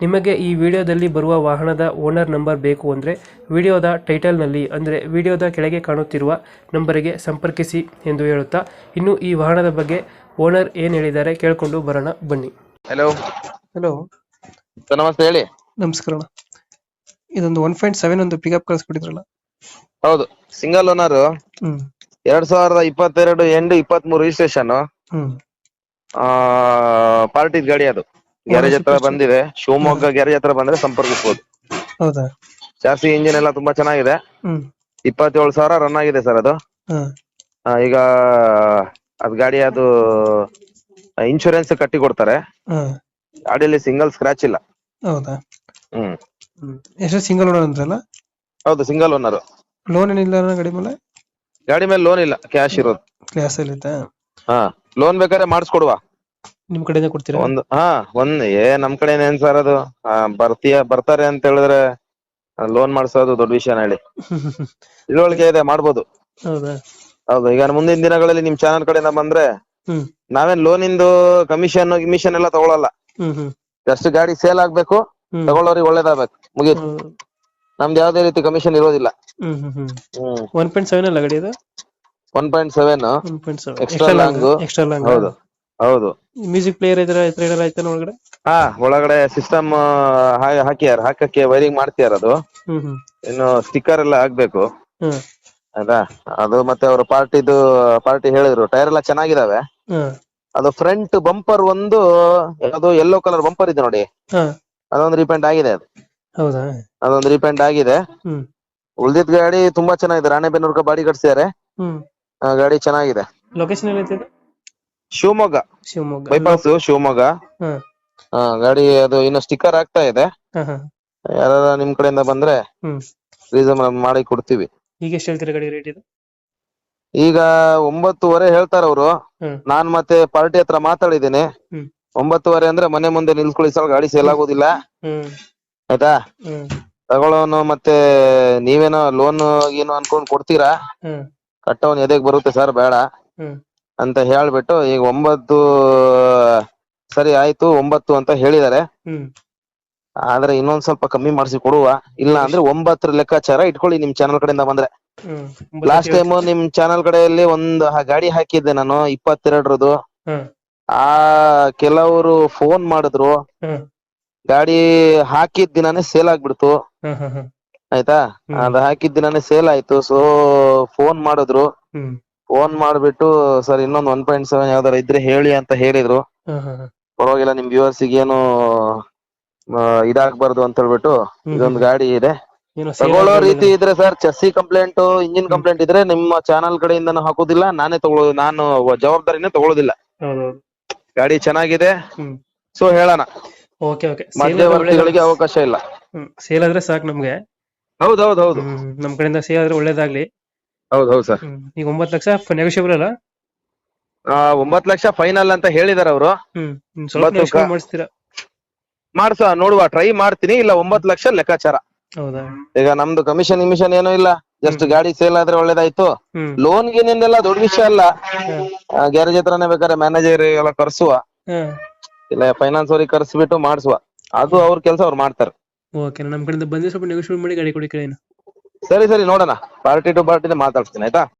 ನಿಮಗೆ ಈ ವಿಡಿಯೋದಲ್ಲಿ ಬರುವ ವಾಹನದ ಓನರ್ ನಂಬರ್ ಬೇಕು ಅಂದರೆ ವಿಡಿಯೋದ ಟೈಟಲ್ನಲ್ಲಿ ಅಂದರೆ ವಿಡಿಯೋದ ಕೆಳಗೆ ಕಾಣುತ್ತಿರುವ ನಂಬರಿಗೆ ಸಂಪರ್ಕಿಸಿ ಎಂದು ಹೇಳುತ್ತಾ ಇನ್ನು ಈ ವಾಹನದ ಬಗ್ಗೆ ಓನರ್ ಏನು ಹೇಳಿದ್ದಾರೆ ಕೇಳಿಕೊಂಡು ಬರೋಣ ಬನ್ನಿ. ಹಲೋ ಹಲೋ ಸರ್ ನಮಸ್ತೆ ಹೇಳಿ. ನಮಸ್ಕಾರ ಅಣ್ಣ. ಇದೊಂದು ಒನ್ ಪಾಯಿಂಟ್ ಸೆವೆನ್ ಒಂದು ಪಿಕಪ್ ಕಳಿಸ್ಬಿಟ್ಟಿದ್ರಲ್ಲ ಹೌದು. ಸಿಂಗಲ್ ಓನರ್ ಹ್ಮ್. ಎರಡ್ ಸಾವಿರದ ಇಪ್ಪತ್ತೆರಡು ಎಂಡ್ ಇಪ್ಪತ್ತ್ ಮೂರು ರಿಜಿಸ್ಟ್ರೇಷನ್ ಹ್ಮ್ ಪಾರ್ಟಿ ಗಾಡಿ ಅದು. ಗ್ಯಾರೇಜ್ ಹತ್ರ ಬಂದಿದೆ. ಶಿವಮೊಗ್ಗ ಗ್ಯಾರೇಜ್ ಹತ್ರ ಬಂದ್ರೆ ಸಂಪರ್ಕಿಸಬಹುದು ಹೌದಾ. ಜಾಸ್ತಿ ಇಂಜಿನ್ ಎಲ್ಲ ತುಂಬಾ ಚೆನ್ನಾಗಿದೆ. ಹ್ಮ್. ಇಪ್ಪತ್ತೇಳು ಸಾವಿರ ರನ್ ಆಗಿದೆ ಸರ್ ಅದು. ಹಾ. ಆ, ಈಗ ಅದ್ ಗಾಡಿ ಅದು ಇನ್ಶೂರೆನ್ಸ್ ಕಟ್ಟಿ ಕೊಡ್ತಾರೆ ಹಾ. ಗಾಡಿಯಲ್ಲಿ ಸಿಂಗಲ್ ಸ್ಕ್ರಾಚ್ ಇಲ್ಲ. ಹೌದಾ? ಹ್ಮ್. ಹ್ಮ್. ಎಷ್ಟು ಸಿಂಗಲ್ ಓನರ್ ಅಂದ್ರಲ್ಲ ಹೌದು ಸಿಂಗಲ್ ಓನರ್ ಲೋನ್ ಏನಿಲ್ಲ ಅಣ್ಣ ಗಾಡಿ ಮೇಲೆ? ಗಾಡಿ ಮೇಲೆ ಲೋನ್ ಇಲ್ಲ ಕ್ಯಾಶ್ ಇರೋದು. ಕ್ಲಾಸ್ ಅಲ್ಲಿ ಹಾ ಲೋನ್ ಬೇಕಾದ್ರೆ ಮಾಡಿಸ್ಕೊಡುವ. ನಿಮ್ ಕಡೆಯಿಂದ ಕೊಡ್ತೀರಾ? ಒಂದ್ ಹಾ ಒಂದ್ ಏ ನಮ್ ಕಡೆ ಏನ್ ಸರ್ ಅದು? ಆ, ಬರ್ತೀಯ ಬರ್ತಾರೆ ಅಂತ ಹೇಳಿದ್ರೆ ಲೋನ್ ಮಾಡ್ಸೋದು ದೊಡ್ಡ ವಿಷಯ ಹೇಳಿ ತಿಳುವಳಿಕೆ ಇದೆ ಮಾಡ್ಬೋದು. ಹೌದಾ? ಹೌದು ಈಗ ಮುಂದಿನ ದಿನಗಳಲ್ಲಿ ನಿಮ್ ಚಾನಲ್ ಕಡೆಯಿಂದ ಬಂದ್ರೆ ಹ್ಮ್. ನಾವೇನ್ ಲೋನ್ ಇಂದು ಕಮಿಷನ್ ಗಿಮಿಷನ್ ಎಲ್ಲ ತಗೊಳಲ್ಲ. ಹ್ಮ್ ಹ್ಮ್. ಜಸ್ಟ್ ಗಾಡಿ ಸೇಲ್ ಆಗ್ಬೇಕು ಹ್ಮ್. ತಗೊಳ್ಳೋರಿಗೆ ಒಳ್ಳೇದಾಗ್ಬೇಕು. ಮುಗೀತು. ನಮ್ದು ಯಾವ್ದೇ ರೀತಿ ಕಮಿಷನ್ ಇರೋದಿಲ್ಲ. ಹ್ಮ್ ಹ್ಮ್ ಹ್ಮ್. ಹ್ಮ್. ಒನ್ ಪಾಯಿಂಟ್ ಸೆವೆನ್ ಅಲ್ಲ ಗಾಡಿ ಇದು? One point seven one point seven Extra extra long long. Extra long ಹೌದು. ಹೌದು. ಮ್ಯೂಸಿಕ್ ಪ್ಲೇಯರ್ ಇದ್ರ ಹತ್ರ ಏನಾರ ಆಯ್ತಾನ ಒಳಗಡೆ? ಹಾ ಒಳಗಡೆ ಸಿಸ್ಟಮ್ ಹಾಕ್ಯಾರ ಹಾಕಕ್ಕೆ ವೈರಿಂಗ್ ಮಾಡ್ತಿಯಾರ ಅದು. ಹ್ಮ್ ಹ್ಮ್. ಇನ್ನು ಸ್ಟಿಕ್ಕರ್ ಎಲ್ಲ ಹಾಕ್ಬೇಕು. ಹ್ಮ್. ಆಯ್ತಾ ಅದು ಮತ್ತೆ ಅವರು ಪಾರ್ಟಿದು ಪಾರ್ಟಿ ಹೇಳಿದ್ರು. ಟೈರ್ ಎಲ್ಲ ಚೆನ್ನಾಗಿದಾವೆ. ಹ್ಮ್. ಅದು ಫ್ರಂಟ್ ಬಂಪರ್ ಒಂದು ಅದು ಯೆಲ್ಲೋ ಕಲರ್ ಬಂಪರ್ ಇದೆ ನೋಡಿ. ಹಾ. ಅದೊಂದು ರೀಪೇಂಟ್ ಆಗಿದೆ ಅದು. ಹೌದಾ? ಅದೊಂದು ರೀಪೇಂಟ್ ಆಗಿದೆ. ಹ್ಮ್. ಉಳ್ದಿದ್ ಗಾಡಿ ತುಂಬಾ ಚೆನ್ನಾಗಿದೆ. ರಾಣೆಬೆನ್ನೂರ್ಗ ಬಾಡಿ ಕಟ್ಸಿದ್ದಾರೆ ಹ್ಮ್. ಆ, ಗಾಡಿ ಚೆನ್ನಾಗಿದೆ. ಲೊಕೇಶನ್ ಎಲ್ಲೈತೆ ಇದು ಶಿವಮೊಗ್ಗ. ಶಿವಮೊಗ್ಗ. ಬೈಪಾಸ್ ಶಿವಮೊಗ್ಗ. ಗಾಡಿ ಅದು ಇನ್ನು ಸ್ಟಿಕ್ಕರ್ ಆಗ್ತಾ ಇದೆ. ಹಾ ಹಾ. ಯಾರ ನಿಮ್ ಕಡೆಯಿಂದ ಬಂದ್ರೆ ಹ್ಮ್. ರೀಸನ್ ಮಾಡಿ ಕೊಡ್ತೀವಿ. ಈಗ ಎಷ್ಟು ಹೇಳ್ತೀರಾ ಗಾಡಿ ರೇಟ್ ಇದು? ಈಗ ಒಂಬತ್ತುವರೆ ಹೇಳ್ತಾರ ಅವರು. ಹ್ಮ್. ನಾನ್ ಮತ್ತೆ ಪಾರ್ಟಿ ಹತ್ರ ಮಾತಾಡಿದ್ದೀನಿ. ಹ್ಮ್. ಒಂಬತ್ತುವರೆ ಅಂದ್ರೆ ಮನೆ ಮುಂದೆ ನಿಲ್ಸ್ಕೊಳ್ಳಿ ಸರ್ ಗಾಡಿ ಸೇಲ್ ಆಗೋದಿಲ್ಲ. ಹ್ಮ್. ಆಯ್ತಾ? ಹ್ಮ್. ತಗೊಳ್ಳೋನು ಮತ್ತೆ ನೀವೇನೋ ಲೋನ್ ಏನು ಅನ್ಕೊಂಡ್ ಕೊಡ್ತೀರಾ? ಹ್ಮ್. ಕಟ್ಟೋನ್ ಎದೆಗ್ ಬರುತ್ತೆ ಸರ್ ಬೇಡ. ಹ್ಮ್. ಅಂತ ಹೇಳ್ಬಿಟ್ಟು ಈಗ ಒಂಬತ್ತು ಸರಿ ಆಯ್ತು ಒಂಬತ್ತು ಅಂತ ಹೇಳಿದಾರೆ. ಹ್ಮ್. ಆದ್ರೆ ಇನ್ನೊಂದ್ ಸ್ವಲ್ಪ ಕಮ್ಮಿ ಮಾಡಿಸಿ ಕೊಡುವ. ಇಲ್ಲ ಅಂದ್ರೆ ಒಂಬತ್ತರ ಲೆಕ್ಕಾಚಾರ ಇಟ್ಕೊಳ್ಳಿ ನಿಮ್ ಚಾನಲ್ ಕಡೆಯಿಂದ ಬಂದ್ರೆ. ಹ್ಮ್. ಲಾಸ್ಟ್ ಟೈಮ್ ನಿಮ್ ಚಾನಲ್ ಕಡೆಯಲ್ಲಿ ಒಂದ್ ಹ- ಗಾಡಿ ಹಾಕಿದ್ದೆ ನಾನು ಇಪ್ಪತ್ತೆರಡರದು. ಹ್ಮ್. ಆ ಕೆಲವರು ಫೋನ್ ಮಾಡಿದ್ರು. ಹ್ಮ್. ಗಾಡಿ ಹಾಕಿದ್ ದಿನಾನೇ ಸೇಲ್ ಆಗ್ಬಿಡ್ತು. ಹ್ಮ್ ಹ್ಮ್ ಹ್ಮ್. ಆಯ್ತಾ? ಹ್ಮ್. ಅದ್ ಹಾಕಿದ್ ದಿನಾನೇ ಸೇಲ್ ಆಯ್ತು. ಸೊ ಫೋನ್ ಮಾಡಿದ್ರು. ಹ್ಮ್. ಫೋನ್ ಮಾಡ್ಬಿಟ್ಟು ಸರ್ ಇನ್ನೊಂದ್ ಒನ್ ಪಾಯಿಂಟ್ ಸೆವೆನ್ ಯಾವ್ದಾರ ಇದ್ರೆ ಹೇಳಿ ಅಂತ ಹೇಳಿದ್ರು. ಪರವಾಗಿಲ್ಲ ನಿಮ್ ವ್ಯೂವರ್ಸ್ ಏನು ಇದಾಗಬಾರ್ದು ಅಂತ ಹೇಳ್ಬಿಟ್ಟು ಇದೊಂದು ಗಾಡಿ ಇದೆ. ತಗೊಳ್ಳೋ ರೀತಿ ಇದ್ರೆ sir chassis complaint engine complaint ಇದ್ರೆ ನಿಮ್ಮ ಚಾನಲ್ ಕಡೆಯಿಂದ ಹಾಕೋದಿಲ್ಲ ನಾನೇ ತಗೊಳ್ಳೋ ನಾನು ಜವಾಬ್ದಾರಿನೇ ತಗೊಳ್ಳೋದಿಲ್ಲ. ಹೌದೌದು. ಗಾಡಿ ಚೆನ್ನಾಗಿದೆ. ಸೊ ಹೇಳೋಣ. Okay okay. ಮಧ್ಯವರ್ತಿಗಳಿಗೆ ಅವಕಾಶ ಇಲ್ಲ. ಸೇಲ್ ಆದ್ರೆ ಸಾಕು ನಮ್ಗೆ. ಹೌದು. ಹೌದು ನಮ್ ಕಡೆಯಿಂದ ಸೇಲ್ ಆದ್ರೆ ಒಳ್ಳೇದಾಗ್ಲಿ. ಹೌದು ಹೌದು ಸರ್. ಹ್ಮ್ ಈಗ ಒಂಬತ್ತು ಲಕ್ಷ ನೆಗೋಷಿಯಬಲ್ ಅಲ್ಲ? ಒಂಬತ್ ಲಕ್ಷ ಫೈನಲ್ ಅಂತ ಹೇಳಿದಾರೆ ಅವರು. ಹ್ಮ್ ಹ್ಮ್, ಸ್ವಲ್ಪ ಒಂಬತ್ತು negotiable ಕ- ಮಾಡಿಸ್ತೀರಾ? ಮಾಡ್ಸ ನೋಡುವ ಟ್ರೈ ಮಾಡ್ತೀನಿ ಇಲ್ಲ ಒಂಬತ್ ಲಕ್ಷ ಲೆಕ್ಕಾಚಾರ. ಹೌದಾ? ಈಗ ನಮ್ದು ಕಮಿಷನ್ ಇಮಿಷನ್ ಏನೂ ಇಲ್ಲ. ಜಸ್ಟ್ ಗಾಡಿ ಸೇಲ್ ಆದ್ರೆ ಒಳ್ಳೇದಾಯ್ತು. ಹ್ಮ್. ಲೋನ್ ಗಿನಿಂದೆಲ್ಲ ದೊಡ್ಡ ವಿಷಯ ಅಲ್ಲ. ಗ್ಯಾರೇಜ್ ಹತ್ರನೇ ಬೇಕಾದ್ರೆ ಮ್ಯಾನೇಜರ್ ಎಲ್ಲ ಕರ್ಸುವ. ಇಲ್ಲ ಫೈನಾನ್ಸ್ ಅವ್ರಿಗೆ ಕರ್ಸ್ಬಿಟ್ಟು ಮಾಡಿಸುವ. ಅದು ಅವ್ರ ಕೆಲಸ ಅವ್ರು ಮಾಡ್ತಾರೆ. ಓಕೆ ನಮ್ಮ ಕಡೆಯಿಂದ ಬಂದ್ರೆ ಸ್ವಲ್ಪ ನೆಗೋಷಿಯೇಟ್ ಮಾಡಿ ಗಾಡಿ ಕೊಡಿ ಕಡೆನ ಸರಿ ಸರಿ ನೋಡೋಣ. ಪಾರ್ಟಿ ಟು ಪಾರ್ಟಿನೇ ಮಾತಾಡ್ತೀನಿ ಆಯ್ತಾ?